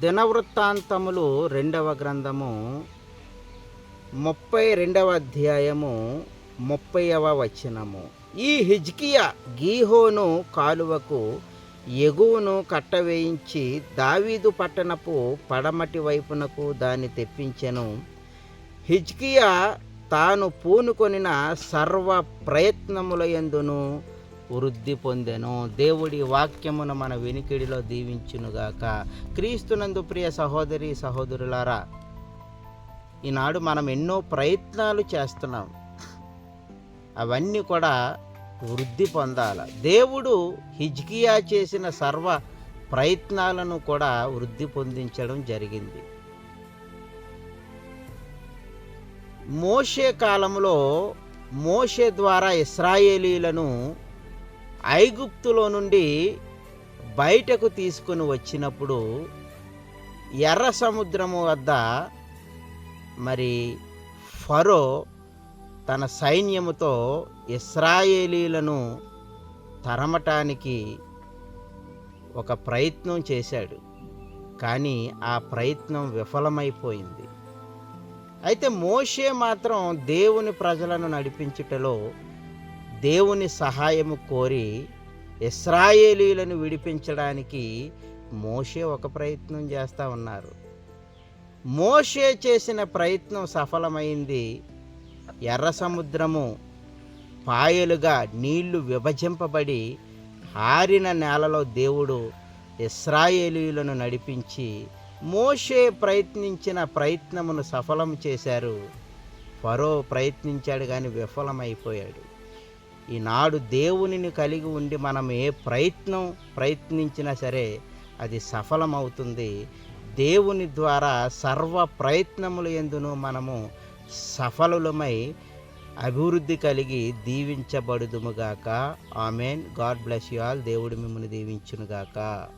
దినవృత్తాంతములు రెండవ గ్రంథము ముప్పై రెండవ అధ్యాయము ముప్పైవ వచనము. ఈ హిజ్కియా గీహోను కాలువకు ఎగువను కట్టవేయించి దావీదు పట్టణపు పడమటి వైపునకు దాన్ని తెప్పించెను. హిజ్కియా తాను పూనుకొనిన సర్వ ప్రయత్నముల యందును వృద్ధి పొందెను. దేవుడి వాక్యమును మన వెనికిడిలో దీవించునుగాక. క్రీస్తునందు ప్రియ సహోదరి సహోదరులారా ఈనాడు మనం ఎన్నో ప్రయత్నాలు చేస్తున్నాం. అవన్నీ కూడా వృద్ధి పొందాల. దేవుడు హిజ్కియా చేసిన సర్వ ప్రయత్నాలను కూడా వృద్ధి పొందించడం జరిగింది. మోషే కాలంలో మోషే ద్వారా ఇస్రాయేలీలను ఐగుప్తులో నుండి బయటకు తీసుకొని వచ్చినప్పుడు ఎర్ర సముద్రము వద్ద మరి ఫరో తన సైన్యముతో ఇస్రాయేలీలను తరమటానికి ఒక ప్రయత్నం చేశాడు. కానీ ఆ ప్రయత్నం విఫలమైపోయింది. అయితే మోషే మాత్రం దేవుని ప్రజలను నడిపించుటలో దేవుని సహాయము కోరి ఇస్రాయేలీలను విడిపించడానికి మోషే ఒక ప్రయత్నం చేస్తూ ఉన్నారు. మోషే చేసిన ప్రయత్నం సఫలమైంది. ఎర్ర సముద్రము పాయలుగా నీళ్ళు విభజింపబడి ఆరిన నేలలో దేవుడు ఇస్రాయేలీలను నడిపించి మోషే ప్రయత్నించిన ప్రయత్నమును సఫలం చేశారు. ఫరో ప్రయత్నించాడు కానీ విఫలమైపోయాడు. ఈనాడు దేవునిని కలిగి ఉండి మనం ఏ ప్రయత్నం ప్రయత్నించినా సరే అది సఫలమవుతుంది. దేవుని ద్వారా సర్వ ప్రయత్నములు ఎందును మనము సఫలులమై అభివృద్ధి కలిగి దీవించబడుదుముగాక amen. God bless you all. దేవుడు మిమ్మల్ని దీవించునుగాక